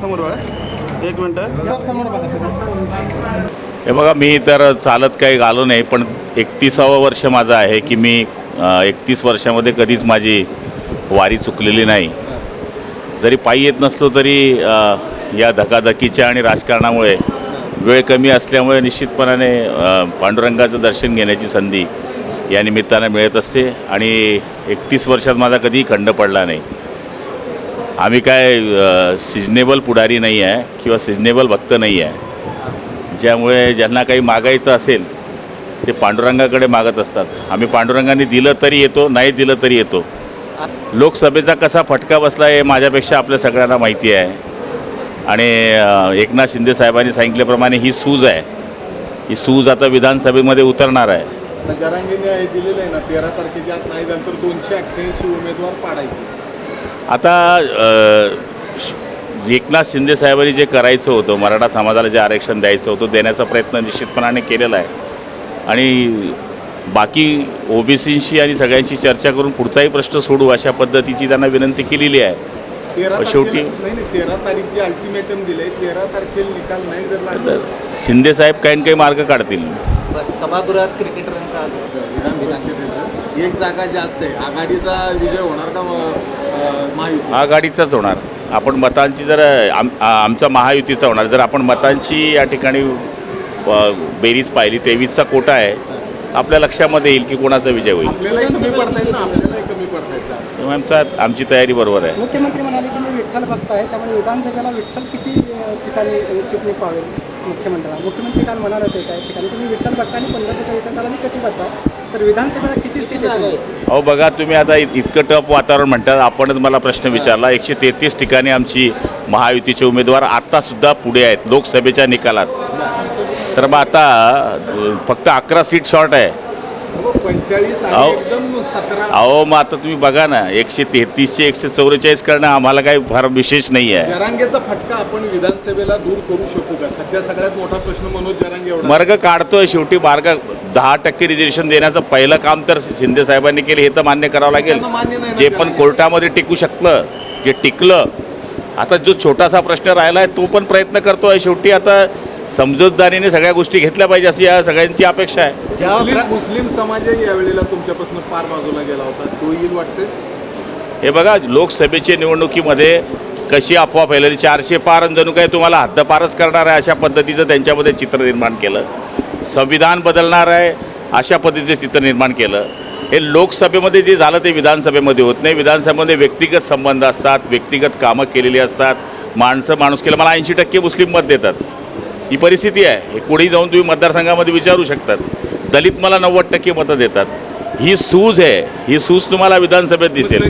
समोर बघा. एक मिनटं. सर समोर बघा सर. हे बघा मी तर चालत काही आलो नाही पण एकतीसावं वर्ष माझं आहे की मी एकतीस वर्षामध्ये कधीच माझी वारी चुकलेली नाही. जरी पायी येत नसलो तरी या धकाधकीच्या आणि राजकारणामुळे वेळ कमी असल्यामुळे निश्चितपणाने पांडुरंगाचं दर्शन घेण्याची संधी या निमित्तानं मिळत असते आणि एकतीस वर्षात माझा कधीही खंड पडला नाही. आम्ही काय सिजनेबल पुढारी नाही आहे किंवा सिजनेबल भक्त नाही आहे. ज्यामुळे ज्यांना काही मागायचं असेल ते पांडुरंगाकडे मागत असतात. आम्ही पांडुरंगाने दिलं तरी येतो नाही दिलं तरी येतो. लोकसभेचा कसा फटका बसला हे माझ्यापेक्षा आपल्या सगळ्यांना माहिती आहे. आणि एकनाथ शिंदे साहेबांनी सांगितल्याप्रमाणे ही सूज आहे. ही सूज आता विधानसभेमध्ये उतरणार आहे. दिलेलं आहे ना तेरा तारखेच्या आत नाही झालं तर दोनशे अठ्ठ्याऐंशी उमेदवार पाडायचे. आता एकनाथ शिंदे साहेबांनी जे करायचं होतं मराठा समाजाला जे आरक्षण द्यायचं होतं देण्याचा प्रयत्न निश्चितपणाने केलेला आहे. आणि बाकी ओबीसींशी आणि सगळ्यांशी चर्चा करून पुढचाही प्रश्न सोडू अशा पद्धतीची त्यांना विनंती केलेली आहे. शेवटी- नाही नाही तेरा तारीख जे अल्टिमेटम दिलंय तेरा तारखेला निकाल नाही जर लागला शिंदे साहेब काही ना काही मार्ग काढतील. सभागृहात क्रिकेटरांचा एक जागा जास्त आहे. आघाडीचा विजय होणार का आघाडीचाच होणार. आपण मतांची जर आम आमचा महायुतीचा होणार. जर आपण मतांची या ठिकाणी बेरीज पाहिली तेवीसचा कोटा आहे आपल्या लक्षामध्ये येईल की कोणाचा विजय होईल. आमचा आमची तयारी बरोबर आहे. मुख्यमंत्री म्हणाले की मी विठ्ठल भक्त आहे त्यामुळे विधानसभेला विठ्ठल किती सीटाने सीटने पावेल मुख्यमंत्र्यांना? मुख्यमंत्री काल म्हणाले होते काय? ठिकाणी तुम्ही विठ्ठल भक्त आणि पंढरपूरच्या विकासाला मी कटिबद्ध आहे तर विधानसभेला किती सीट अहो बघा तुम्ही आता इत- इतकं टफ वातावरण म्हणतात. आपणच मला प्रश्न विचारला. एकशे तेहतीस ठिकाणी आमची महायुतीचे उमेदवार आत्तासुद्धा पुढे आहेत लोकसभेच्या निकालात. तर मग आता फक्त अकरा सीट शॉर्ट आहे. अहो. सतरा. अहो मग आता तुम्ही बघा ना एकशे तेहतीसशे एकशे चौवेचाळीस करणं आम्हाला काही फार विशेष नाही आहे जरांगेचा फटका आपण विधानसभेला दूर करू शकू का? सध्या सगळ्यात मोठा प्रश्न मनोज जरांगे मार्ग काढतोय शेवटी मार्ग दहा टक्के रिझर्वेशन देण्याचं पहिलं काम तर शिंदे साहेबांनी केलं हे तर मान्य करावं लागेल. जे पण. कोर्टामध्ये टिकू शकलं जे टिकलं आता जो छोटासा प्रश्न राहिला आहे तो पण प्रयत्न करतोय शेवटी. आता समजूतदारीने सगळ्या गोष्टी घेतल्या पाहिजे अशी या सगळ्यांची अपेक्षा आहे. मुस्लिम मुस्लिम समाजही यावेळेला तुमच्यापासून पार बाजूला गेला होता. तो येईल वाटते हे बघा लोकसभेच्या निवडणुकीमध्ये कशी अफवा फैलली? चारशे पार आणि जणू काय तुम्हाला हद्दपारच करणार आहे अशा पद्धतीचं त्यांच्यामध्ये चित्र निर्माण केलं. संविधान बदलणार आहे अशा पद्धतीचं चित्र निर्माण केलं. हे लोकसभेमध्ये जे झालं ते विधानसभेमध्ये होत नाही. विधानसभेमध्ये व्यक्तिगत संबंध असतात व्यक्तिगत कामं केलेली असतात. माणसं माणूस केलं मला ऐंशी टक्के मुस्लिम मत देतात. ही परिस्थिती आहे. हे कोणी जाऊन तुम्ही मतदारसंघामध्ये विचारू शकतात. दलित मला नव्वद टक्के मतं देतात. ही सूज आहे. ही सूज तुम्हाला विधानसभेत दिसेल.